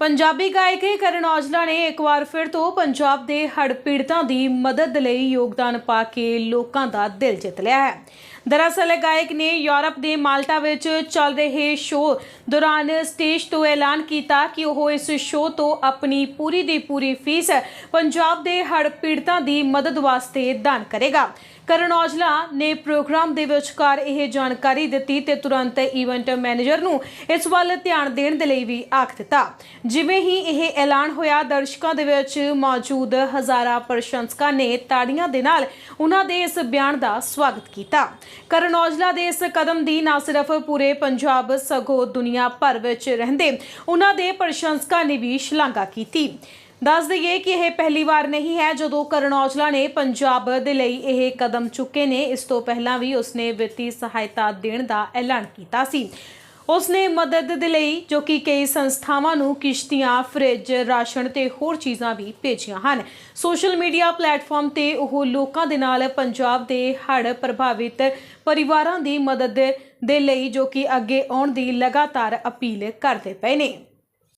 ਪੰਜਾਬੀ ਗਾਇਕ ਕਰਨ ਔਜਲਾ ਨੇ ਇੱਕ ਵਾਰ ਫਿਰ ਤੋਂ ਪੰਜਾਬ ਦੇ ਹੜ੍ਹ ਪੀੜਤਾਂ ਦੀ ਮਦਦ ਲਈ ਯੋਗਦਾਨ ਪਾ ਕੇ ਲੋਕਾਂ ਦਾ ਦਿਲ ਜਿੱਤ ਲਿਆ ਹੈ। ਦਰਅਸਲ ਗਾਇਕ ਨੇ ਯੂਰਪ ਦੇ ਮਾਲਟਾ ਵਿੱਚ ਚੱਲ ਰਹੇ ਸ਼ੋਅ ਦੌਰਾਨ ਸਟੇਜ ਤੋਂ ਐਲਾਨ ਕੀਤਾ ਕਿ ਉਹ ਇਸ ਸ਼ੋਅ ਤੋਂ ਆਪਣੀ ਪੂਰੀ ਦੀ ਪੂਰੀ ਫੀਸ ਪੰਜਾਬ ਦੇ ਹੜ੍ਹ ਪੀੜਤਾਂ ਦੀ ਮਦਦ ਵਾਸਤੇ ਦਾਨ ਕਰੇਗਾ। ਕਰਨ ਔਜਲਾ ਨੇ ਪ੍ਰੋਗਰਾਮ ਦੇ ਵਿਚਕਾਰ ਇਹ ਜਾਣਕਾਰੀ ਦਿੱਤੀ ਤੇ ਤੁਰੰਤ ਇਵੈਂਟ ਮੈਨੇਜਰ ਨੂੰ ਇਸ ਵੱਲ ਧਿਆਨ ਦੇਣ ਦੇ ਲਈ ਵੀ ਆਖ ਦਿੱਤਾ। ਜਿਵੇਂ ਹੀ ਇਹ ਐਲਾਨ ਹੋਇਆ, ਦਰਸ਼ਕਾਂ ਦੇ ਵਿੱਚ ਮੌਜੂਦ ਹਜ਼ਾਰਾਂ ਪ੍ਰਸ਼ੰਸਕਾਂ ਨੇ ਤਾੜੀਆਂ ਦੇ ਨਾਲ ਉਹਨਾਂ ਦੇ ਇਸ ਬਿਆਨ ਦਾ ਸਵਾਗਤ ਕੀਤਾ। ਕਰਨ ਔਜਲਾ ਦੇ ਇਸ ਕਦਮ ਦੀ ਨਾ ਸਿਰਫ ਪੂਰੇ ਪੰਜਾਬ ਸਗੋਂ ਦੁਨੀਆ ਭਰ ਵਿੱਚ ਰਹਿੰਦੇ, ਉਹਨਾਂ ਦੇ ਪ੍ਰਸ਼ੰਸਕਾਂ ਨੇ ਵੀ ਸ਼ਲਾਘਾ ਕੀਤੀ। ਦੱਸ ਦਈਏ ਕਿ ਇਹ ਪਹਿਲੀ ਵਾਰ ਨਹੀਂ ਹੈ ਜਦੋਂ ਕਰਨ ਔਜਲਾ ਨੇ ਪੰਜਾਬ ਦੇ ਲਈ ਇਹ ਕਦਮ ਚੁੱਕੇ ਨੇ। ਇਸ ਤੋਂ ਪਹਿਲਾਂ ਵੀ ਉਸਨੇ ਵਿੱਤੀ ਸਹਾਇਤਾ ਦੇਣ ਦਾ ਐਲਾਨ ਕੀਤਾ ਸੀ। ਉਸ ਨੇ ਮਦਦ ਦੇ ਲਈ, ਜੋ ਕਿ ਕਈ ਸੰਸਥਾਵਾਂ ਨੂੰ ਕਿਸ਼ਤੀਆਂ, ਫ੍ਰਿਜ, ਰਾਸ਼ਨ ਤੇ ਹੋਰ ਚੀਜ਼ਾਂ ਵੀ ਭੇਜੀਆਂ ਹਨ। ਸੋਸ਼ਲ ਮੀਡੀਆ ਪਲੇਟਫਾਰਮ ਤੇ ਉਹ ਲੋਕਾਂ ਦੇ ਨਾਲ ਪੰਜਾਬ ਦੇ ਹੜ੍ਹ ਪ੍ਰਭਾਵਿਤ ਪਰਿਵਾਰਾਂ ਦੀ ਮਦਦ ਦੇ ਲਈ, ਜੋ ਕਿ ਅੱਗੇ ਆਉਣ ਦੀ ਲਗਾਤਾਰ ਅਪੀਲ ਕਰਦੇ ਪਏ ਨੇ।